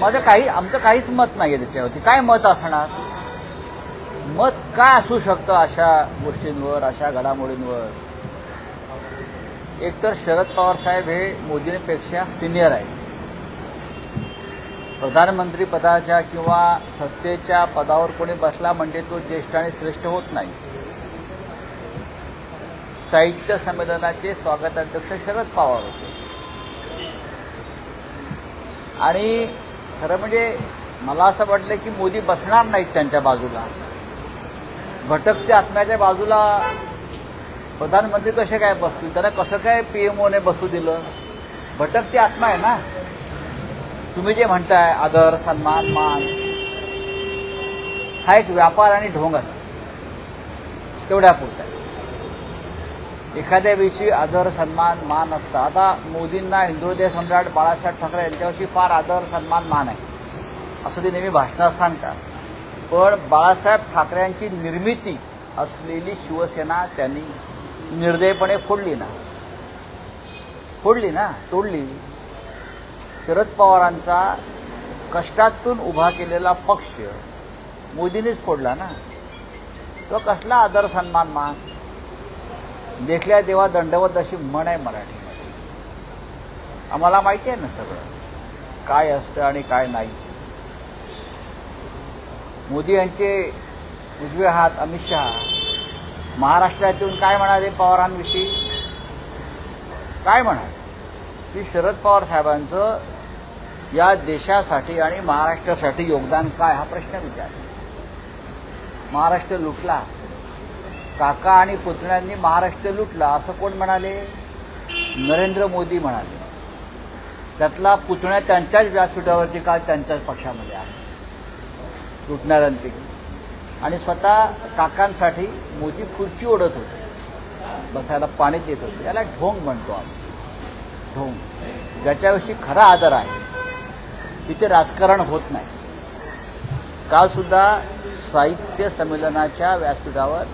माझं काही आमचं काहीच मत नाही आहे त्याच्यावरती. काय मत असणार? मत काय असू शकतं अशा गोष्टींवर अशा घडामोडींवर? एकतर शरद पवार साहेब हे मोदींपेक्षा सिनियर आहेत. प्रधानमंत्री पदाच्या किंवा सत्तेच्या पदावर कोणी बसला म्हणजे तो ज्येष्ठ आणि श्रेष्ठ होत नाही. साहित्य संमेलनाचे स्वागताध्यक्ष शरद पवार होते. आणि खरं म्हणजे मला असं वाटलं की मोदी बसणार नाहीत त्यांच्या बाजूला. भटकत्या आत्म्याच्या बाजूला प्रधानमंत्री कसे काय बसतील? त्यांना कसं काय पी एम ओने बसू दिलं? भटकते आत्मा आहे ना? तुम्ही जे म्हणताय आदर सन्मान मान हा एक व्यापार आणि ढोंग असतो. तेवढ्यापुरता एखाद्या एखाद्याविषयी आदर सन्मान मान असतं. आता मोदींना हिंदुहृदय सम्राट बाळासाहेब ठाकरे यांच्याविषयी फार आदर सन्मान मान आहे. असं ते नेहमी भाषणात सांगतात. पण बाळासाहेब ठाकरेंची निर्मिती असलेली शिवसेना त्यांनी निर्दयपणे फोडली ना. फोडली ना तोडली. शरद पवारांचा कष्टातून उभा केलेला पक्ष मोदींनीच फोडला ना. तो कसला आदर सन्मान मान? देखल्या देवा दंडवत अशी म्हण आहे मराठीमध्ये. आम्हाला माहिती आहे ना सगळं. काय असतं आणि काय नाही. मोदी यांचे उजवे हात अमित शहा. महाराष्ट्रातून काय म्हणाले पवारांविषयी? काय म्हणाले? की शरद पवार साहेबांचं या देशासाठी आणि महाराष्ट्रासाठी योगदान काय? हा प्रश्न विचारला. महाराष्ट्र लुटला. काका आणि पुतण्यांनी महाराष्ट्र लुटला असं कोण म्हणाले? नरेंद्र मोदी म्हणाले. त्यातला पुतण्या त्यांच्याच व्यासपीठावरती काल त्यांच्याच पक्षामध्ये आहे? लुटणाऱ्यांपैकी. आणि स्वतः काकांसाठी मोदी खुर्ची ओढत होते. बसायला पाणी देत होते. याला ढोंग म्हणतो आम्ही ढोंग. ज्याच्याविषयी खरा आदर आहे. तिथे राजकारण होत नाही. कालसुद्धा साहित्य संमेलनाच्या व्यासपीठावर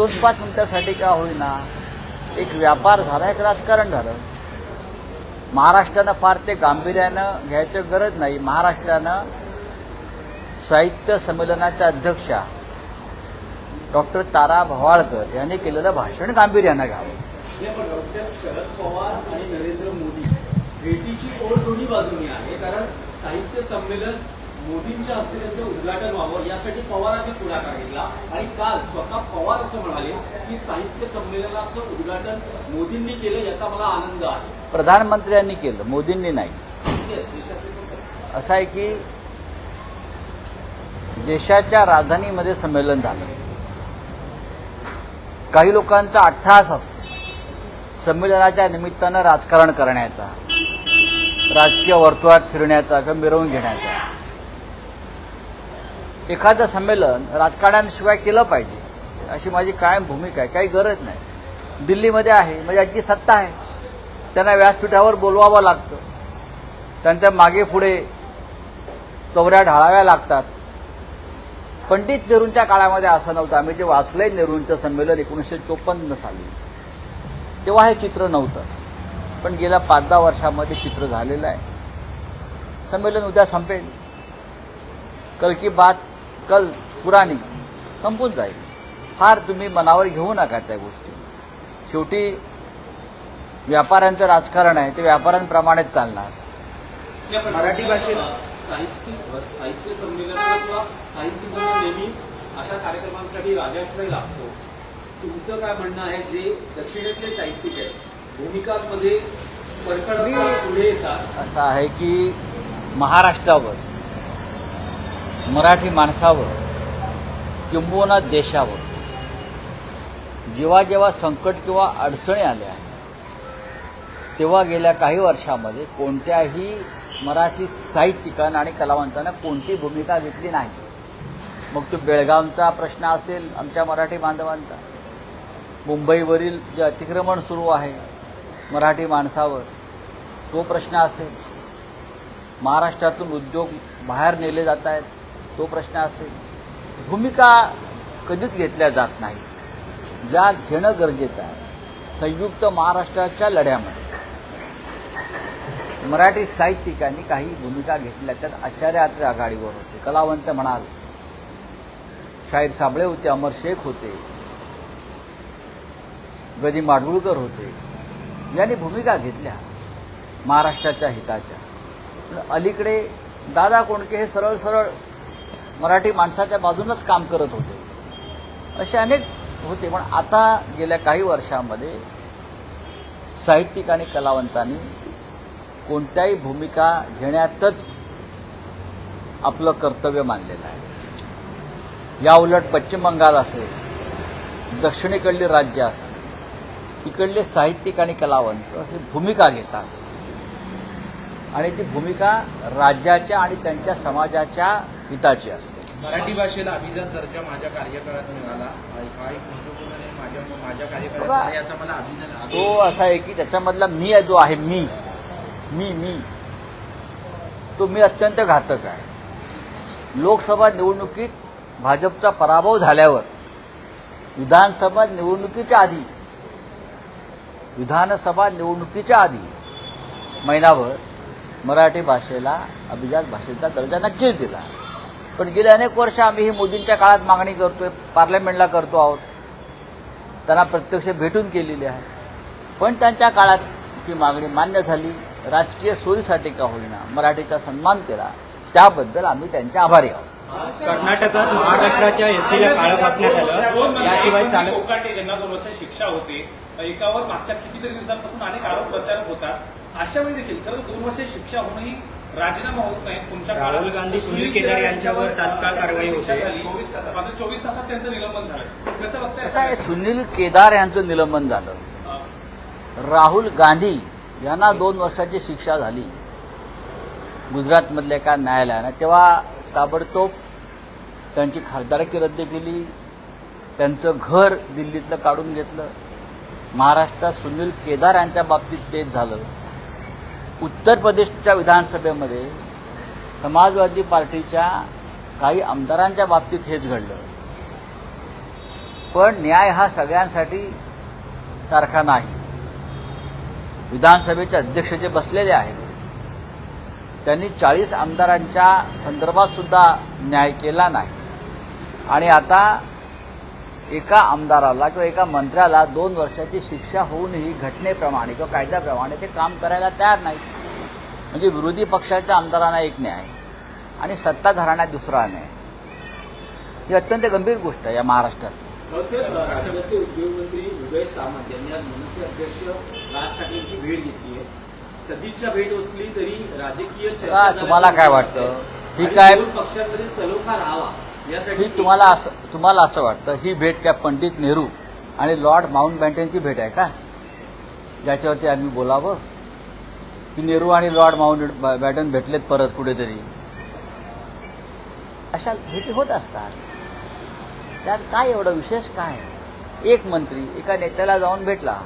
दोन पाच मिनिटासाठी का होईना एक व्यापार झाला एक राजकारण झालं. महाराष्ट्रानं फार ते गांभीर्यानं घ्यायचं गरज नाही. महाराष्ट्रानं साहित्य संमेलनाच्या अध्यक्षा डॉक्टर तारा भवाळकर यांनी केलेलं भाषण गांभीर्यानं घ्यावं. शरद पवार आणि नरेंद्र मोदी भेटीची ओढ दोन्ही बाजूनी आहे कारण साहित्य संमेलन मोदींच्या हस्ते त्यांचं उद्घाटन व्हावं यासाठी पवारांनी पुढाकार घेतला. आणि काल स्वतः पवार असं म्हणाले की साहित्य संमेलनाचं उद्घाटन मोदींनी केलं याचा मला आनंद आहे. प्रधानमंत्र्यांनी केलं मोदींनी नाही. असं आहे की देशाच्या राजधानीमध्ये संमेलन झालं. काही लोकांचा अट्टहास असतो. संमेलनाच्या निमित्तानं राजकारण करण्याचा राजकीय वर्तुळात फिरण्याचा किंवा मिरवून घेण्याचा. एखादं संमेलन राजकारण्यांशिवाय केलं पाहिजे अशी माझी कायम भूमिका आहे. काही गरज नाही. दिल्लीमध्ये आहे म्हणजे यांची सत्ता आहे त्यांना व्यासपीठावर बोलवावं लागतं. त्यांच्या मागे पुढे चौऱ्या ढाळाव्या लागतात. पंडित नेहरूंच्या काळामध्ये असं नव्हतं. आम्ही जे वाचलंय नेहरूंचं संमेलन एकोणीसशे चोपन्न साली तेव्हा हे चित्र नव्हतं. पण गेल्या पाच दहा वर्षामध्ये चित्र झालेलं आहे. संमेलन उद्या संपेल. कल की बात कल पुराणी संपून जाईल. फार तुम्ही मनावर घेऊ नका त्या गोष्टी. शेवटी व्यापाऱ्यांचं राजकारण आहे ते व्यापाऱ्यांप्रमाणेच चालणार. मराठी भाषेत- साहित्य साहित्य संमेलन किंवा साहित्य संमेलन नेहमीच अशा कार्यक्रमांसाठी राजाश्रय लागतो. तुमचं काय म्हणणं आहे? जे दक्षिणेतले साहित्यिक आहेत भूमिकांमध्ये परखड मी- असतात, पुढे येतात. असं आहे की महाराष्ट्रावर मराठी माणसावर किंबहुना देशावर. जेव्हा जेव्हा संकट किंवा अडचणी आल्या तेव्हा गेल्या काही वर्षामध्ये कोणत्याही मराठी साहित्यिकानं आणि कलावंतानं कोणती भूमिका घेतली नाही. मग तो बेळगावचा प्रश्न असेल आमच्या मराठी बांधवांचा. मुंबईवरील जे अतिक्रमण सुरू आहे मराठी माणसावर तो प्रश्न असेल. महाराष्ट्रातून उद्योग बाहेर नेले जात आहेत. तो प्रश्न असेल भूमिका कधीच घेतल्या जात नाही. ज्या घेणं गरजेचं आहे. संयुक्त महाराष्ट्राच्या लढ्यामध्ये. मराठी साहित्यिकांनी काही भूमिका घेतल्या त्यात आचार्य आत्रे आघाडीवर होते. कलावंत म्हणाल शाहीर साबळे होते अमर शेख होते गदी माडगुळकर होते. यांनी भूमिका घेतल्या महाराष्ट्राच्या हिताच्या. अलीकडे दादा कोणके हे सरळ सरळ मराठी माणसाच्या बाजूनच काम करत होते. असे अनेक होते पण आता गेल्या काही वर्षामध्ये साहित्यिक आणि कलावंतांनी कोणत्याही भूमिका घेण्यातच आपलं कर्तव्य मानलेलं आहे. या उलट पश्चिम बंगाल असेल दक्षिणेकडली राज्य असतील तिकडले साहित्यिक आणि कलावंत हे भूमिका घेतात. आणि ती भूमिका राज्याच्या आणि त्यांच्या समाजाच्या हिताची असते. मराठी भाषेला अभिजात दर्जा माझ्या कार्यकाळात मिळाला. हा एक महत्त्वपूर्ण निर्णय माझ्या माझ्या कार्यकाळात बघा. झाला, याचा मला अभिनंदन तो असा आहे की त्याच्यामधला मी जो आहे मी. मी मी. तो मी अत्यंत घातक आहे. लोकसभा निवडणुकीत भाजपचा पराभव झाल्यावर विधानसभा निवडणुकीच्या आधी विधानसभा निवडणुकीच्या आधी महिनाभर मराठी भाषेला अभिजात भाषेचा दर्जा नक्कीच दिला. पण गेले अनेक वर्ष आम्ही ही मोदींच्या काळात मागणी करतोय पार्लमेंटला करतो आहोत. त्यांना प्रत्यक्ष भेटून केलेली आहे. पण त्यांच्या काळात ती मागणी मान्य झाली. राजकीय सोयीसाठी का होईना मराठीचा सन्मान केला त्याबद्दल आम्ही त्यांचे आभारी आहोत. कर्नाटकात महाराष्ट्राच्या एसटीला काळं फासण्यात आलं. याशिवाय चालत कोकाटे ज्यांना दोन वर्ष शिक्षा होते. एकावर मागच्या कितीतरी दिवसांपासून अनेक आरोप प्रत्यारोप होतात. अशा वेळी देखील खरं दोन वर्ष शिक्षा होणंही राजीनामा होत नाही. तुमच्या राहुल गांधी, सुनील केदार यांच्यावर तात्काळ कारवाई होते. चोवीस तासात मात्र चोवीस तासात त्यांचं निलंबन झालं. कसं बघताय? कसं आहे? सुनील केदार यांचं निलंबन झालं. राहुल गांधी यांना दोन वर्षाची शिक्षा झाली. गुजरातमधल्या एका न्यायालयानं. तेव्हा ताबडतोब त्यांची खासदारकी रद्द केली. त्यांचं घर दिल्लीतलं काढून घेतलं. महाराष्ट्रात सुनील केदार यांच्या बाबतीत तेच झालं. उत्तर प्रदेशच्या विधानसभेमध्ये समाजवादी पार्टीच्या काही आमदारांच्या बाबतीत हेच घडलं. पण न्याय हा सगळ्यांसाठी सारखा नाही. विधानसभेचे अध्यक्ष जे बसलेले आहेत त्यांनी चाळीस आमदारांच्या संदर्भात सुद्धा न्याय केला नाही. आणि आता एका आमदाराला किंवा एका मंत्र्याला दोन वर्षाची शिक्षा होऊनही घटनेप्रमाणे किंवा कायद्याप्रमाणे ते काम करायला तयार नाहीत. म्हणजे विरोधी पक्षाच्या आमदारांना एक न्याय आणि सत्ताधाऱ्यांना दुसरा न्याय. ही अत्यंत गंभीर गोष्ट आहे या महाराष्ट्रातली. साहेब, राज्याचे उद्योगमंत्री उदय सामंत यांनी आज मनसे अध्यक्ष राज ठाकरेंची भेट घेतली आहे. सदिच्छा भेट असली तरी राजकीय का, चर्चा तुम्हाला काय वाटतं? ही काय- पक्षांमध्ये सलोखा राहावा यासाठी तुम्हाला असं तुम्हाला असं वाटतं ही भेट काय पंडित नेहरू आणि लॉर्ड माउंट बॅटनची भेट आहे का? ज्याच्यावरती आम्ही बोलावं? की नेहरू आणि लॉर्ड माउंट बॅटन भेटलेत परत कुठेतरी? अशा भेटी होत असतात. त्यात काय एवढं विशेष काय? एक मंत्री एका नेत्याला जाऊन भेटला.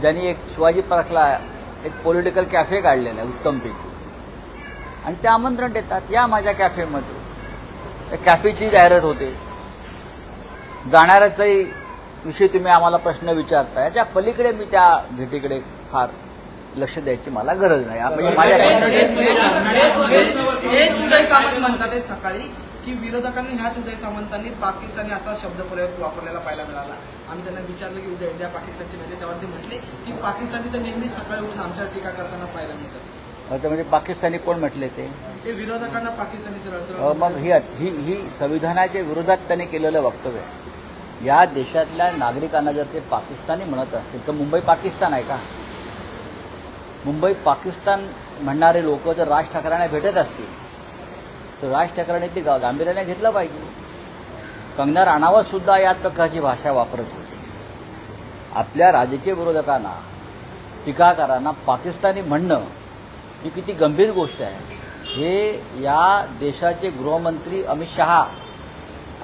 ज्यांनी एक शिवाजी पार्कला एक पॉलिटिकल कॅफे काढलेला आहे उत्तमपैकी आणि ते आमंत्रण देतात या माझ्या कॅफेमध्ये कॅफेची जाहिरात होते. जाणाऱ्याचाही विषयी तुम्ही आम्हाला प्रश्न विचारता याच्या पलीकडे मी त्या भेटीकडे फार लक्ष द्यायची मला गरज नाही. म्हणजे माझ्या हे सकाळी की विरोधकांनी ह्याच उदय सामंतांनी पाकिस्तानी असा शब्दप्रयोग वापरलेला पाहायला मिळाला. आम्ही त्यांना विचारलं की उद्या इंडिया पाकिस्तानची म्हणजे त्यावर ते म्हटले की पाकिस्तानी तर नेहमी सकाळी उठून आमच्यावर टीका करताना पाहायला मिळतात. म्हणजे पाकिस्तानी कोण म्हटले ते? ते विरोधकांना पाकिस्तानी सरळ मग ही ही ही संविधानाच्या विरोधात त्यांनी केलेलं वक्तव्य आहे. या देशातल्या नागरिकांना जर ते पाकिस्तानी म्हणत असतील तर मुंबई पाकिस्तान आहे का? मुंबई पाकिस्तान म्हणणारे लोक जर राज ठाकरेंना भेटत असतील तर राज ठाकरेंनी ते गांभीर्याने घेतलं पाहिजे. कंगना राणावत सुद्धा याच प्रकारची भाषा वापरत होती. आपल्या राजकीय विरोधकांना टीकाकारांना पाकिस्तानी म्हणणं ही किती गंभीर गोष्ट आहे. हे या देशाचे गृहमंत्री अमित शहा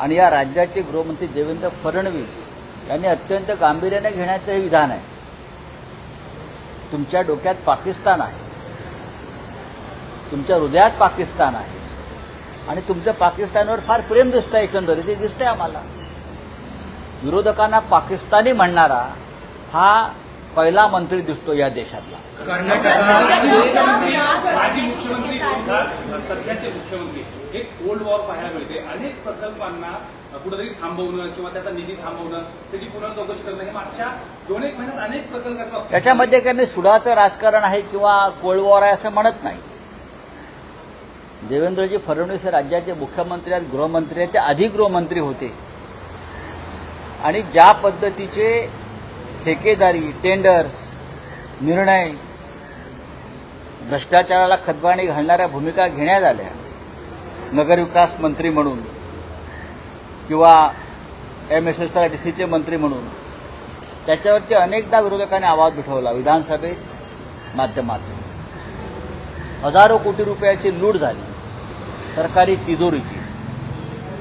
आणि या राज्याचे गृहमंत्री देवेंद्र फडणवीस यांनी अत्यंत गांभीर्याने घेण्याचं हे विधान आहे. तुमच्या डोक्यात पाकिस्तान आहे. तुमच्या हृदयात पाकिस्तान आहे. आणि तुमचं पाकिस्तानवर फार प्रेम दिसतं एकंदरीत. ते दिसतंय आम्हाला. विरोधकांना पाकिस्तानी म्हणणारा हा पहिला मंत्री दिसतो या देशातला. माजी मुख्यमंत्री माजी मुख्यमंत्री विरोधात सध्याचे मुख्यमंत्री. हे कोल्ड वॉर पाहायला मिळते. अनेक प्रकल्पांना कुठेतरी थांबवणं किंवा त्याचा निधी थांबवणं त्याची पुनर्चौकशी करणं हे मागच्या दोन एक महिन्यात अनेक प्रकल्पांना याच्यामध्ये काही सुडाचं राजकारण आहे किंवा कोल्ड वॉर आहे असं म्हणत नाही. देवेंद्रजी फडणवीस हे राज्याचे मुख्यमंत्री आहेत गृहमंत्री आहेत ते आधी गृहमंत्री होते. आणि ज्या पद्धतीचे ठेकेदारी टेंडर्स निर्णय भ्रष्टाचाराला खतबाणी घालणाऱ्या भूमिका घेण्यात आल्या. नगरविकास मंत्री म्हणून किंवा M S S R D सीचे मंत्री म्हणून. त्याच्यावरती अनेकदा विरोधकांनी आवाज उठवला विधानसभेत माध्यमातून. हजारो कोटी रुपयाची लूट झाली सरकारी तिजोरीची.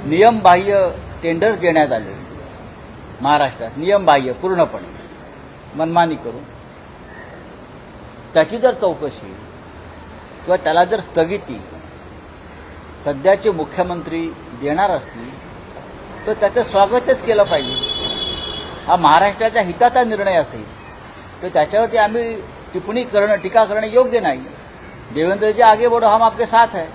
नियमबाह्य टेंडर्स देण्यात आले महाराष्ट्रात नियमबाह्य पूर्णपणे. मनमानी करून. त्याची जर चौकशी किंवा त्याला जर स्थगिती सध्याचे मुख्यमंत्री देणार असतील तर त्याचं स्वागतच केलं पाहिजे. हा महाराष्ट्राच्या हिताचा निर्णय असेल तर त्याच्यावरती आम्ही टिप्पणी करणं टीका करणं योग्य नाही. देवेंद्रजी आगे बढो हम आपके साथ है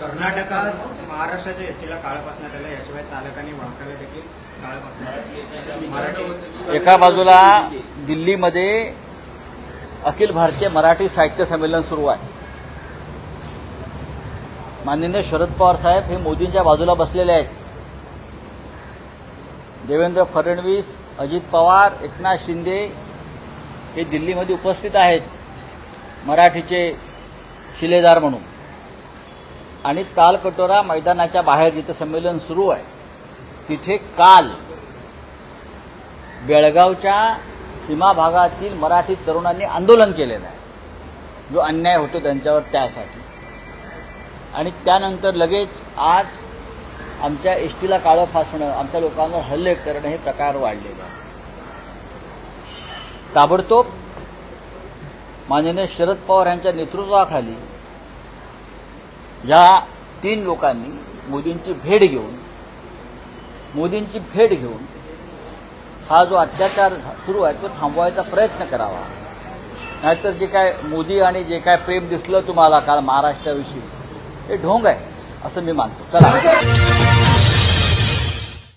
कर्नाटकात महाराष्ट्राच्या एसटीला काळं पासण्यात आलं याशिवाय चालक आणि वाहकाला देखील काळं पासण्यात आलं विचारणं होतं की एका बाजूला दिल्लीमध्ये अखिल भारतीय मराठी साहित्य संमेलन सुरू आहे. माननीय शरद पवार साहेब हे मोदींच्या बाजूला बसलेले आहेत. देवेंद्र फडणवीस अजित पवार एकनाथ शिंदे हे दिल्लीमध्ये उपस्थित आहेत. मराठीचे शिलेदार म्हणून. आणि तालकटोरा मैदानाच्या बाहेर जिथं संमेलन सुरू आहे तिथे काल बेळगावच्या सीमा भागातील मराठी तरुणांनी आंदोलन केलेलं आहे. जो अन्याय होतो त्यांच्यावर त्यासाठी. आणि त्यानंतर लगेच आज आमच्या एस टीला काळं फासणं आमच्या लोकांवर हल्ले करणं हे प्रकार वाढलेले आहे ताबडतोब माननीय शरद पवार यांच्या नेतृत्वाखाली या तीन लोकांनी मोदींची भेट घेऊन मोदींची भेट घेऊन हा जो अत्याचार सुरू आहे तो थांबवायचा प्रयत्न करावा. नाहीतर जे काय मोदी आणि जे काय प्रेम दिसलं तुम्हाला काल महाराष्ट्राविषयी हे ढोंग आहे असं मी मानतो. चला.